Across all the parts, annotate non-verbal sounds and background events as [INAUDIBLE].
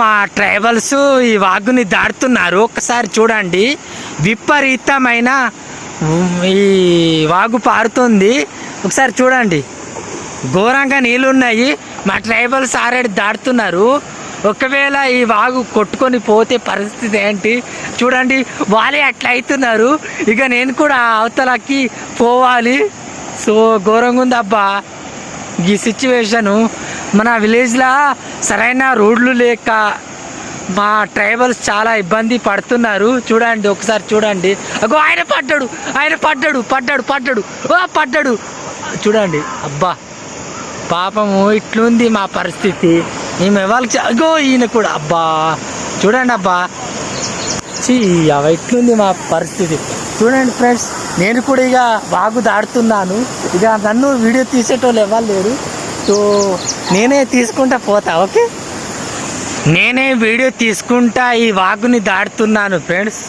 మా ట్రైబల్స్ ఈ వాగుని దాటుతున్నారు. ఒకసారి చూడండి. విపరీతమైన ఈ వాగు పారుతుంది. ఒకసారి చూడండి. ఘోరంగా నీళ్ళు ఉన్నాయి మా ట్రైబల్స్ ఆల్రెడీ దాటుతున్నారు. ఒకవేళ ఈ వాగు కొట్టుకొని పోతే పరిస్థితి ఏంటి? చూడండి. వాళ్ళే అట్లా అవుతున్నారు. ఇక నేను కూడా అవతలకి పోవాలి. సో ఘోరంగా ఉంది అబ్బా ఈ సిచ్యువేషను. మన విలేజ్లో సరైన రోడ్లు లేక మా ట్రైబల్స్ చాలా ఇబ్బంది పడుతున్నారు. చూడండి ఒకసారి చూడండి. అగో ఆయన పడ్డాడు ఆయన పడ్డాడు పడ్డాడు పడ్డాడు. ఓ పడ్డాడు. చూడండి అబ్బా పాపము ఇట్లుంది మా పరిస్థితి. మేము ఎవరికి అగో ఈయన కూడా అబ్బా. చూడండి అబ్బా. చీ అవ ఇట్లుంది మా పరిస్థితి. చూడండి ఫ్రెండ్స్ నేను కూడా ఇక వాగు దాడుతున్నాను ఇక నన్ను వీడియో తీసేటోళ్ళు ఎవరు లేరు. సో నేనే తీసుకుంటా పోతా ఓకే? నేనే వీడియో తీసుకుంటా ఈ వాగుని దాడుతున్నాను ఫ్రెండ్స్.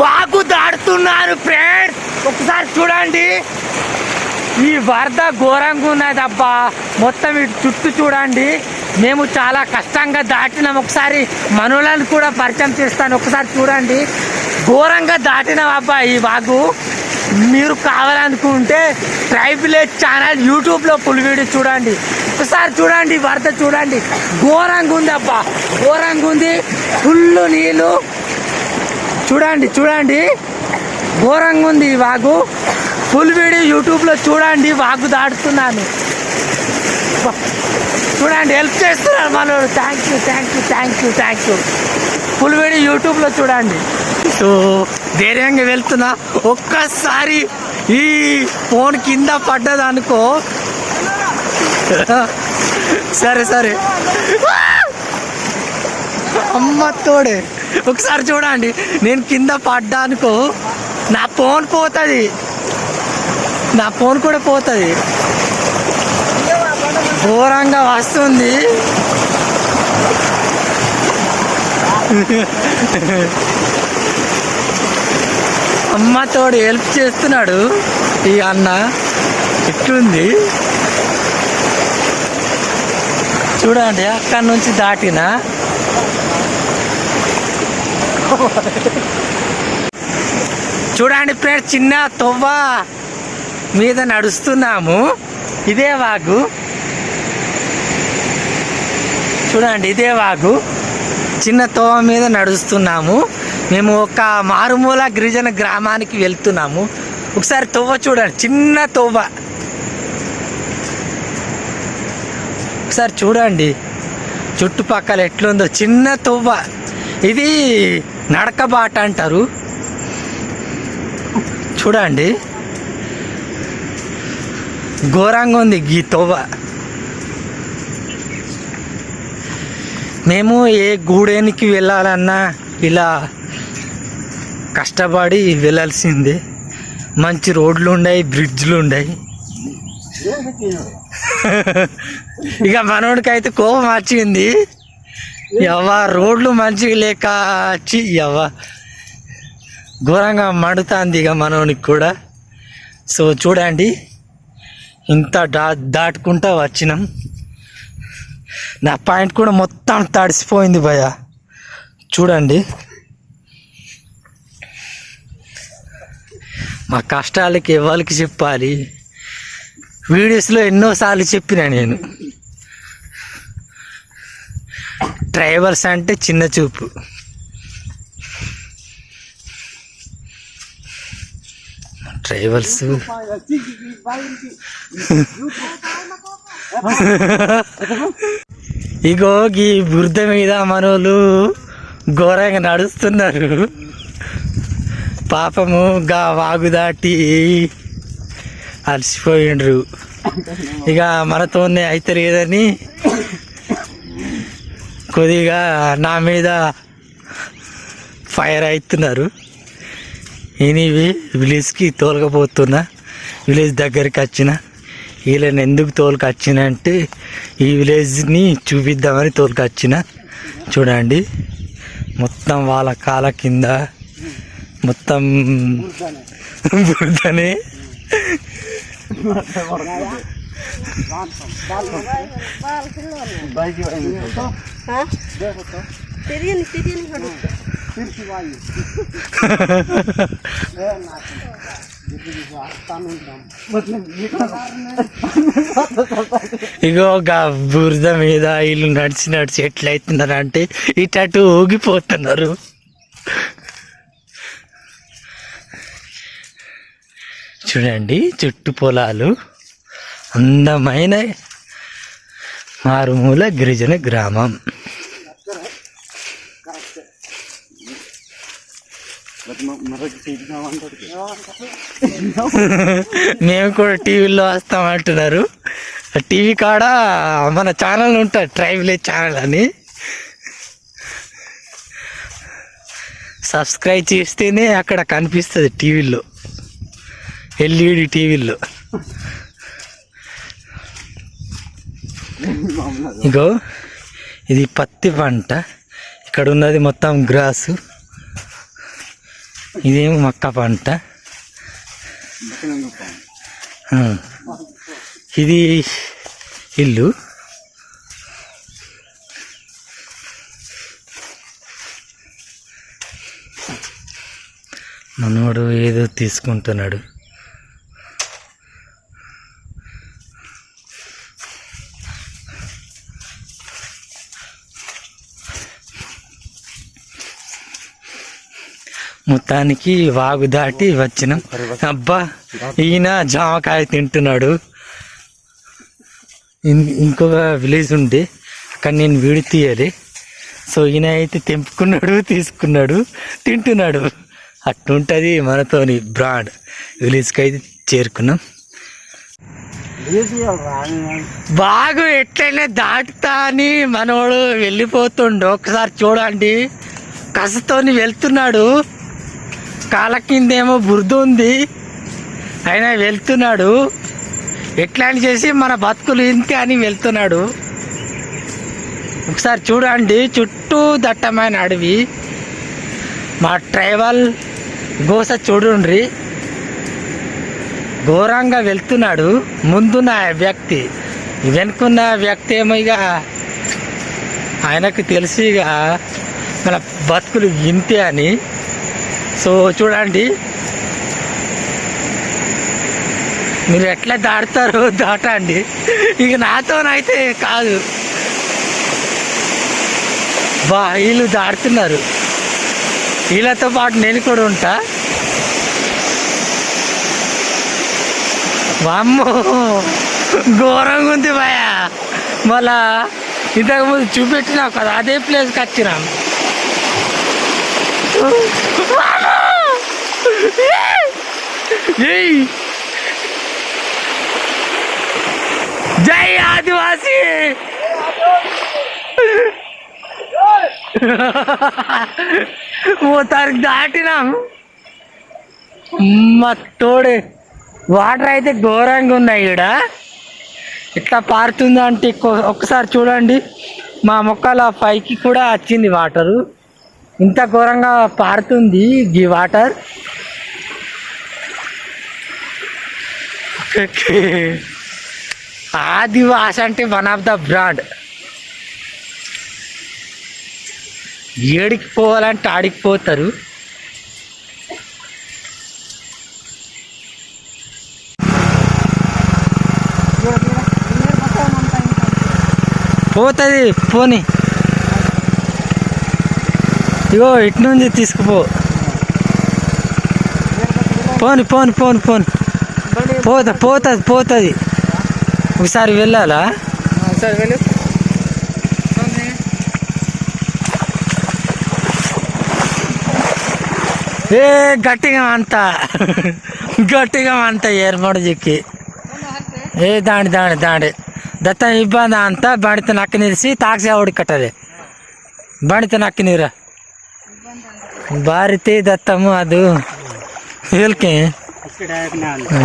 వాగు దాడుతున్నాను ఫ్రెండ్స్. ఒకసారి చూడండి. ఈ వరద ఘోరంగా ఉన్నది అబ్బా. మొత్తం ఇటు చుట్టూ చూడండి. మేము చాలా కష్టంగా దాటినాం. ఒకసారి మనులను కూడా పరిచయం చేస్తాను. ఒకసారి చూడండి. ఘోరంగా దాటినాం అబ్బా ఈ వాగు. మీరు కావాలనుకుంటే ట్రైబ్ విలేజ్ ఛానల్ యూట్యూబ్లో ఫుల్ వీడియో చూడండి. ఒకసారి చూడండి వరద చూడండి. ఘోరంగా ఉంది అబ్బా. ఘోరంగా ఉంది. ఫుల్ నీళ్ళు. చూడండి చూడండి. ఘోరంగా ఉంది ఈ వాగు. ఫుల్ వీడియో యూట్యూబ్లో చూడండి వాగు దాటుతున్నాను. చూడండి హెల్ప్ చేస్తున్నారు మనోడు. Thank you thank you thank you thank you full video యూట్యూబ్లో చూడండి. సో ధైర్యంగా వెళ్తున్నా. ఒక్కసారి ఈ ఫోన్ కింద పడ్డదనుకో. సరే సరే. అమ్మ తోడే. ఒకసారి చూడండి. నేను కింద పడ్డానుకో నా ఫోన్ పోతుంది. నా ఫోన్ కూడా పోతుంది. ఘోరంగా వస్తుంది. అమ్మ తోడు హెల్ప్ చేస్తున్నాడు ఈ అన్న. ఇట్లుంది చూడండి అక్కడి నుంచి దాటిన. చూడండి ఫ్రెండ్స్ చిన్న తొవ్వ మీద నడుస్తున్నాము. ఇదే వాగు. చూడండి ఇదే వాగు. చిన్న తోవ మీద నడుస్తున్నాము. మేము ఒక మారుమూల గిరిజన గ్రామానికి వెళ్తున్నాము. ఒకసారి తొవ్వ చూడండి చిన్న తొవ్వ ఒకసారి చూడండి చుట్టుపక్కల ఎట్లుందో చిన్న తొవ్వ ఇది నడకబాట అంటారు. చూడండి ఘోరంగా ఉంది ఈ తొవ్వ మేము ఏ గూడెనికి వెళ్ళాలన్నా ఇలా కష్టపడి వెళ్ళాల్సిందే. మంచి రోడ్లు ఉన్నాయి బ్రిడ్జ్లు ఉన్నాయి. [LAUGHS] ఇక మనోడికైతే కోపం వచ్చింది. ఎవ రోడ్లు మంచిగా లేక వచ్చి ఎవ ఘోరంగా మండుతుంది ఇక మనోనికి కూడా. సో చూడండి ఇంత దా దాటుకుంటా వచ్చినాం. నా పాయింట్ కూడా మొత్తం తడిసిపోయింది భయ చూడండి. మా కష్టాలకి ఎవరికి చెప్పాలి. వీడియోస్లో ఎన్నోసార్లు చెప్పిన నేను. ట్రైబల్స్ అంటే చిన్న చూపు. ట్రైబల్స్ ఇగో ఈ బురద మీద మనోళ్ళు ఘోరంగా నడుస్తున్నారు. పాపము గా వాగు దాటి అలసిపోయిండ్రు. ఇక మనతోనే అయితే లేదని కొద్దిగా నా మీద ఫైర్ అవుతున్నారు ఇనివి విలేజ్కి తోలకపోతున్నా విలేజ్ దగ్గరికి వచ్చిన వీళ్ళని ఎందుకు తోలుకొచ్చిన అంటే ఈ విలేజ్ని చూపిద్దామని తోలుకొచ్చిన. చూడండి మొత్తం వాళ్ళ కాల కింద మొత్తం బురదనే. ఇగో ఒక బురద మీద వీళ్ళు నడిచి నడిచి ఎట్లయితున్నారు అంటే ఇటు ఊగిపోతున్నారు. చూడండి చుట్టు పొలాలు అందమైన మారుమూల గిరిజన గ్రామం. మేము కూడా టీవీలో వస్తామంటున్నారు టీవీ కాడ మన ఛానల్ ఉంటుంది ట్రైబుల్ ఛానల్ అని. సబ్స్క్రైబ్ చేస్తేనే అక్కడ కనిపిస్తుంది టీవీలో. ఎల్ఈడి టీవీలు. ఇగో ఇది పత్తి పంట. ఇక్కడ ఉన్నది మొత్తం గ్రాసు. ఇదేమో మక్క పంట. ఇది ఇల్లు. మనోడు ఏదో తీసుకుంటున్నాడు. మొత్తానికి వాగు దాటి వచ్చినాం. అబ్బా ఈయన జామకాయ తింటున్నాడు. ఇంకొక విలేజ్ ఉండే అక్కడ నేను వీడి తీయాలి. సో ఈయన అయితే తెంపుకున్నాడు తీసుకున్నాడు తింటున్నాడు. అట్లుంటుంది మనతోని బ్రాండ్. విలేజ్కి అయితే చేరుకున్నాం. బాగు ఎట్లయినా దాటుతా అని మనోడు వెళ్ళిపోతుండు. ఒకసారి చూడండి. కసతోని వెళ్తున్నాడు. కాళ్ళ కిందేమో బురద ఉంది. ఆయన వెళ్తున్నాడు. ఎట్లా అని చేసి మన బతుకులు ఇంతే అని వెళ్తున్నాడు. ఒకసారి చూడండి చుట్టూ దట్టమైన అడవి. మా ట్రైబల్ గోస చూడండి ఘోరంగా వెళ్తున్నాడు. ముందున్న వ్యక్తి వెనుకున్న వ్యక్తి ఏమో ఇక ఆయనకు తెలిసి ఇక మన బతుకులు ఇంతే అని సో చూడండి. మీరు ఎట్లా దాటుతారో దాటండి. ఇక నాతోనైతే కాదు. బా వీళ్ళు దాడుతున్నారు వీళ్ళతో పాటు నేను కూడా ఉంటా. వామ్మో ఘోరంగా ఉంది భయ మళ్ళా ఇంతకుముందు చూపెట్టినావు కదా అదే ప్లేస్కి వచ్చినాం. జై ఆదివాసి! మొత్తానికి దాటినాం. మా తోడే వాటర్ అయితే ఘోరంగా ఉన్నాయి ఇక్కడ ఇట్లా పారుతుందంటే ఒక్కసారి చూడండి. మా మొక్కల పైకి కూడా వచ్చింది వాటరు. ఇంత ఘోరంగా పారుతుంది ఈ వాటర్. ఆదివాస్ అంటే వన్ ఆఫ్ ద బ్రాండ్ ఏడికి పోవాలంటే ఆడికి పోతారు. పోతుంది పోని. ఇగో ఇటు నుంచి తీసుకుపో. పోని పోని పోని పోని. పోత పోతుంది పోతుంది. ఒకసారి వెళ్ళాలా? ఏ గట్టిగా అంత గట్టిగా అంత ఏర్పాటు చెక్కి ఏ దాడి దాడి దాడి. దత్త ఇబ్బంది అంత బడిత నక్కినిరిసి తాక్సీ కట్టాలి బడిత నక్కినీరా ಬಣಿತ ನಕ್ಕ ನೀರ ಬಾರಿತಿ ದತ್ತಮ್ಮ ಅದು ಹೇಳ್ಕೆ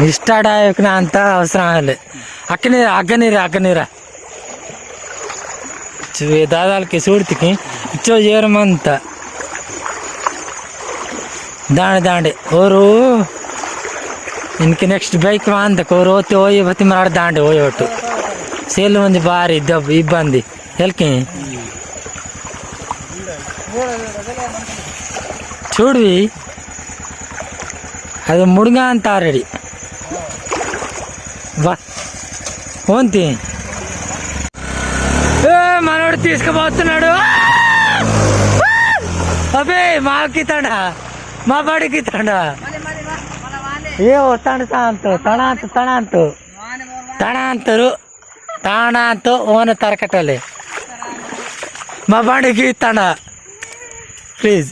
ಇಷ್ಟ ಡಾಯಕ್ನ ಅಂತ ಅವಸರ ಆಗಲಿ అక్క నీరు అగ్గ నీరు అగ్గ నీర దాదాలకి చూడితికి ఇచ్చో ఏరమంత దాండి దాండి ఓరు ಇನ್ಕೆ ನೆಕ್ಸ್ಟ್ ಬೈಕ್ ಅಂತ ಕೋರು ಓತಿ ಹೋಯ್ ಬತ್ತಿ ಮಾಡಿ ದಾಂಡೆ ಹೋಯ್ ಒಟ್ಟು ಸೇಲ್ ಮಂದಿ ಭಾರಿ ದಬ್ಬ ಇಬ್ಬಂದಿ ಎಲ್ಕೆ చూడువి అది ముడుగా అంటారడి ಆರಡಿ ಬಾ మనోడు తీసుకుపోతున్నాడు. అబ్బే మాకి తండ మా బడికి తండ ఏ తండ తాంతో తణాంత తణాంతు. తణాంతరు. తాణాంతు ఓన తరకటలే. మా బడికి తండ ప్లీజ్.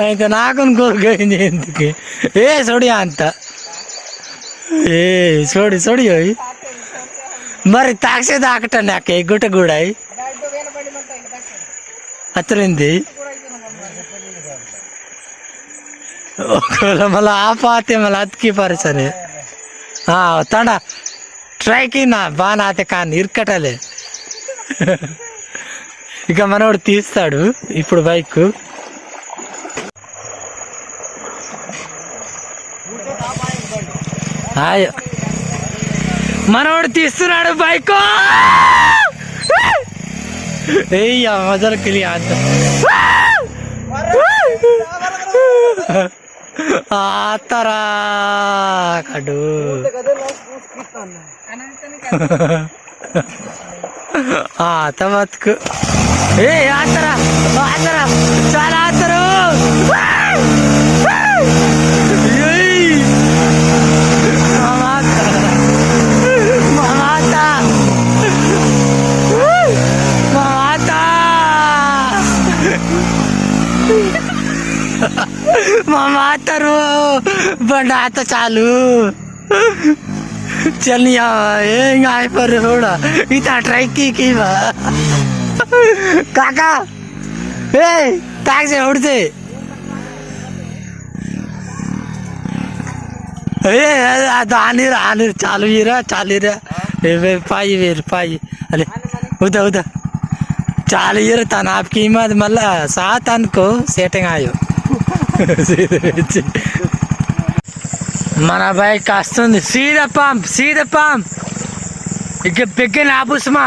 అయితే నాకు అనుకోలు ఎందుకు ఏ సొడి అంత ఏ సోడి సోడి అవి మరి తాక్షే దాకట నాకే గుట్ట కూడా అత్తరింది ఒకవేళ మళ్ళీ ఆపాతే మళ్ళీ అతికి పరిచని తండ ట్రైకి నా బాగా నాతే కానీ ఇరుకటలే ఇక మనోడు తీస్తాడు ఇప్పుడు బైక్. మనోడు తీస్తున్నాడు బైక్. ఏయ్యా మజలు కిలి అంత ఆతరా కడు. ఆత బతుకు ఏ ఆతరా ఆతరా చాలా ఆతరు ఏయ్! మా మాత మా మాత మా మాత మా మాతరు బండి ఆత చాలు చల్నియా కాకా. ఏ టాక్సీ ఉడితే ఏ ఆనిరా ఆనీరు. చాలు వీరా చాలు వీరా. ఏ పాయి వేరు పాయి. అరే ఉదా ఉదా చాలు వీరు తన ఆపకి అది మళ్ళా సా తనకు సెటింగ్ ఆయో. మన బైక్ వస్తుంది. సీదా పంప్ సీదా పంప్ ఇక పెగ్గిన ఆపుస్మా.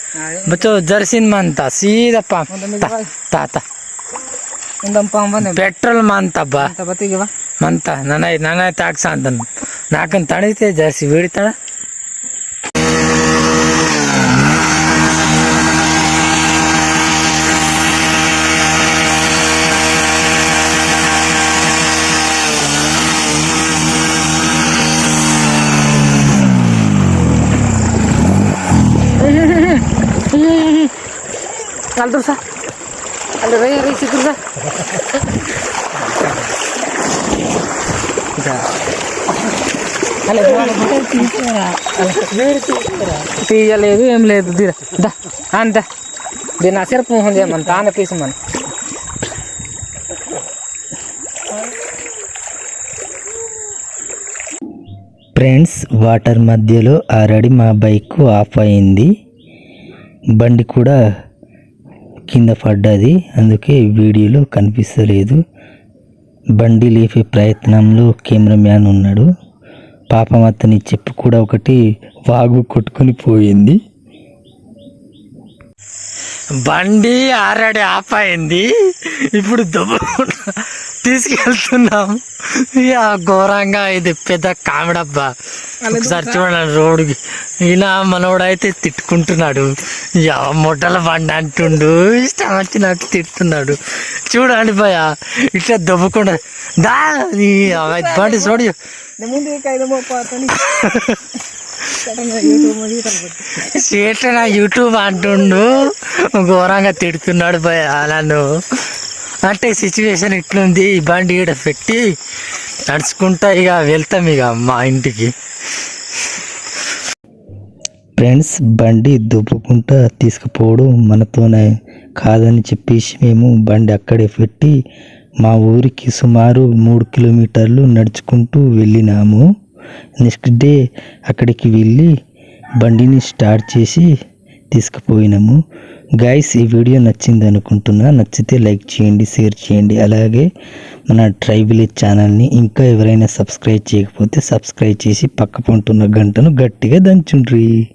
ಬಚ್ಚೋ ಜರ್ಸಿನ್ ಮಂತ ಸೀದಪ್ಪ ತಾತ ಪೆಟ್ರೋಲ್ ಮಂತಬ್ಬ ಮಂತ ನನ್ನ ನನ್ನ ತಾಕ್ಸ ಅಂತ ನಾಕನ್ ತಣಿತೆ ಜರ್ಸಿ ಬೀಳ್ತಾಳ al dursa al rey rey si dursa అలా తీయలేదు ఏం లేదు దీరా దా అంత దీని అసరపు మొహం చేయమని తాన తీసమని ఫ్రెండ్స్ వాటర్ మధ్యలో ఆల్రెడీ మా బైక్ ఆఫ్ అయింది. బండి కూడా కింద పడ్డది. అందుకే వీడియోలో కనిపిస్తలేదు. బండి లేపే ప్రయత్నంలో కెమెరామ్యాన్ ఉన్నాడు. పాపం అతని చెప్పు కూడా ఒకటి వాగు కొట్టుకొని పోయింది. బండి ఆల్రెడీ ఆఫ్ అయింది. ఇప్పుడు దొబ్బ తీసుకెళ్తున్నాం. ఇక ఘోరంగా ఇది పెద్ద కామెడబ్బా ఒకసారి చూడండి రోడ్డుకి. ఈయన మనోడైతే తిట్టుకుంటున్నాడు. ఇక మొట్టల బండి అంటుండు. ఇష్టం వచ్చినట్టు తిట్టున్నాడు చూడండి భయ ఇట్లా దొబ్బకుండా దా బండి చూడు నా యూట్యూబ్ అంటుండు. ఘోరంగా తిడుతున్నాడు భయ నన్ను. అంటే సిచ్యువేషన్ ఇట్లుంది ఈ బండి ఈడ పెట్టి నడుచుకుంటా ఇక వెళ్తాం ఇక మా ఇంటికి. ఫ్రెండ్స్ బండి దుబ్బుకుంటా తీసుకుపోవడం మనతోనే కాదని చెప్పేసి మేము బండి అక్కడే పెట్టి మా ఊరికి సుమారు మూడు కిలోమీటర్లు నడుచుకుంటూ వెళ్ళినాము. నెక్స్ట్ డే అక్కడికి వెళ్ళి బండిని స్టార్ట్ చేసి తీసుకుపోయినాము. గైస్ ఈ వీడియో నచ్చింది అనుకుంటున్నా. నచ్చితే లైక్ చేయండి షేర్ చేయండి. అలాగే మన ట్రైబులేజ్ ఛానల్ని ఇంకా ఎవరైనా సబ్స్క్రైబ్ చేయకపోతే సబ్స్క్రైబ్ చేసి పక్క పంటున్న గంటను గట్టిగా దంచుండ్రి.